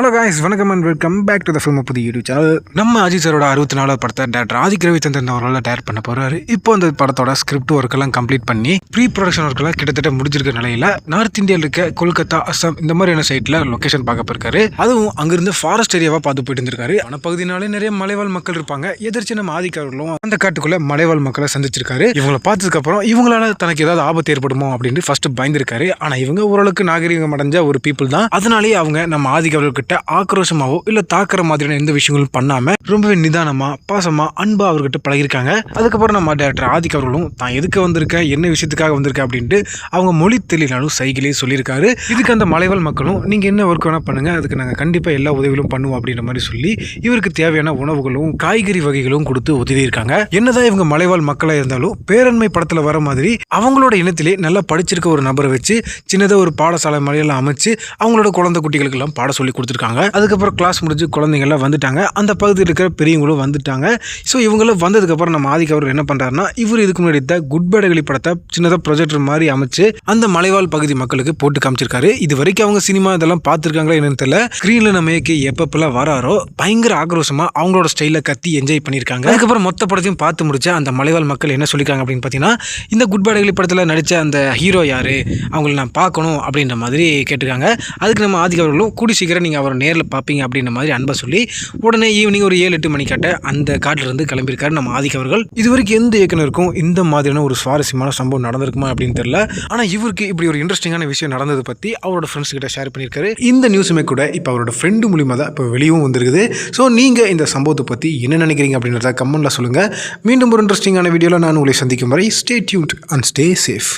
Hello guys வணக்கம் and welcome back to the film புது YouTube channel நம்ம அஜித் சரோட அறுபத்தி நாலாவது படத்தை டேரக்டர் ஆதிக் ரவிச்சந்திரன் அவரால் டேரக்ட் பண்ண போறாரு. இப்போ அந்த படத்தோட ஸ்கிரிப்ட் ஒர்க் எல்லாம் கம்ப்ளீட் பண்ணி ப்ரீ ப்ரொடக்ஷன் ஒர்க் எல்லாம் கிட்டத்தட்ட முடிஞ்சிருக்க நிலையில நார்த் இந்தியாவில் இருக்க கொல்கத்தா அஸ்ஸாம் இந்த மாதிரியான சைட்ல லொகேஷன் பார்க்க போயிருக்காரு. அதுவும் அங்கிருந்து ஃபாரஸ்ட் ஏரியாவா பார்த்து போயிட்டு இருந்திருக்காரு வனப்பகுதினாலே நிறைய மலைவாழ் மக்கள் இருப்பாங்க. எதிர்த்து நம்ம ஆதிக் அவர்களும் அந்த காட்டுக்குள்ள மலைவாழ் மக்களை சந்திச்சிருக்காரு. இவங்களை பார்த்ததுக்கு அப்புறம் இவங்களால தனக்கு ஏதாவது ஆபத்து ஏற்படுமோ அப்படின்னு ஃபர்ஸ்ட் பயந்துருக்காரு. ஆனா இவங்க ஓரளவுக்கு நாகரிகம் அடைஞ்ச ஒரு பீப்புள் தான். அதனாலேயே அவங்க நம்ம ஆதிக் அவர்கிட்ட ஆக்ரோஷமாவோ இல்ல தாக்குற மாதிரியான எந்த விஷயங்களும் பண்ணாம ரொம்பவே நிதானமா பாசமா அன்பா அவர்கிட்ட பழகிருக்காங்க அதுக்கப்புறம் நம்ம டேரக்டர் ஆதிக் அவர்களும் தான் எதுக்கு வந்திருக்கேன்? என்ன விஷயத்துக்காக வந்திருக்கேன்? அப்படின்ட்டு அவங்க மொழி தெரியலனாலும் சைக்கிளே சொல்லியிருக்காரு. இதுக்கு அந்த மலைவாழ் மக்களும் நீங்க என்ன ஒர்க் வேணா பண்ணுங்க. அதுக்கு நாங்க கண்டிப்பா எல்லா உதவிகளும் பண்ணுவோம். அப்படின்ற மாதிரி சொல்லி இவருக்கு தேவையான உணவுகளும் காய்கறி வகைகளும் கொடுத்து உதவி இருக்காங்க என்னதான் இவங்க மலைவாழ் மக்களா இருந்தாலும் பேரண்மை படத்துல வர மாதிரி அவங்களோட இனத்திலே நல்லா படிச்சிருக்க ஒரு நபரை வச்சு சின்னதாக ஒரு பாடசாலை மலையெல்லாம் அமைச்சு அவங்களோட குழந்தை குட்டிகளுக்கெல்லாம் பாட சொல்லி கொடுத்துருக்காங்க. அதுக்கப்புறம் கிளாஸ் முடிஞ்சு குழந்தைங்கள்லாம் வந்துட்டாங்க. அந்த பகுதியில் இருக்கிற பெரியவங்களும் வந்துட்டாங்க. ஸோ இவங்களும் வந்ததுக்கப்புறம் நம்ம ஆதிக்க அவர் என்ன பண்ணுறாருன்னா இவர் இதுக்கு முன்னாடி எடுத்த குட் பேடகளி படத்தை சின்னதாக ப்ரொஜெக்டர் மாதிரி அமைச்சு அந்த மலைவாழ் பகுதி மக்களுக்கு போட்டு காமிச்சிருக்காரு. இது வரைக்கும் அவங்க சினிமா இதெல்லாம் பார்த்துருக்காங்களா என்னன்னு தெரியல. ஸ்க்ரீனில் நம்ம இயக்கி எப்பப்பெல்லாம் வராரோ பயங்கர ஆக்ரோஷமாக அவங்களோட ஸ்டைலில் கத்தி என்ஜாய் பண்ணியிருக்காங்க. அதுக்கப்புறம் மொத்த படத்தையும் பார்த்து முடிச்ச அந்த மலைவாழ் மக்கள் என்ன சொல்லியிருக்காங்க அப்படின்னு பார்த்தீங்கன்னா இந்த குட் பேடகளி படத்தில் நடித்த அந்த ஹீரோ யார்? அவங்கள நான் பார்க்கணும் அப்படின்ற மாதிரி கேட்டிருக்காங்க. அதுக்கு நம்ம ஆதிக்க அவர்களும் கூடி சீக்கிரம் நீங்கள் அவரை நேரில் பார்ப்பீங்க அப்படின்ற மாதிரி அன்பை சொல்லி உடனே ஈவினிங் ஒரு ஏழு எட்டு மணிக்காட்ட அந்த காட்டிலிருந்து கிளம்பியிருக்காரு நம்ம ஆதிக்க அவர்கள். இதுவரைக்கும் எந்த இயக்குனருக்கும் இந்த மாதிரியான ஒரு சுவாரஸ்யமான சம்பவம் நடந்திருக்குமா அப்படின்னு தெரியல. ஆனால் இவருக்கு இப்படி ஒரு இன்ட்ரெஸ்டிங்கான விஷயம் நடந்தது பற்றி அவரோட ஃப்ரெண்ட்ஸ் கிட்ட ஷேர் பண்ணியிருக்காரு. இந்த நியூஸுமே கூட இப்போ அவரோட ஃப்ரெண்டு மூலியமாக தான் இப்போ வெளியும் வந்திருக்குது. ஸோ நீங்கள் இந்த சம்பவத்தை பற்றி என்ன நினைக்கிறீங்க அப்படின்றத கமெண்ட்டில் சொல்லுங்கள் மீண்டும் ஒரு இன்ட்ரெஸ்டிங்கான வீடியோவில் நான் உங்களை சந்திக்கும் வரை stay dude and stay safe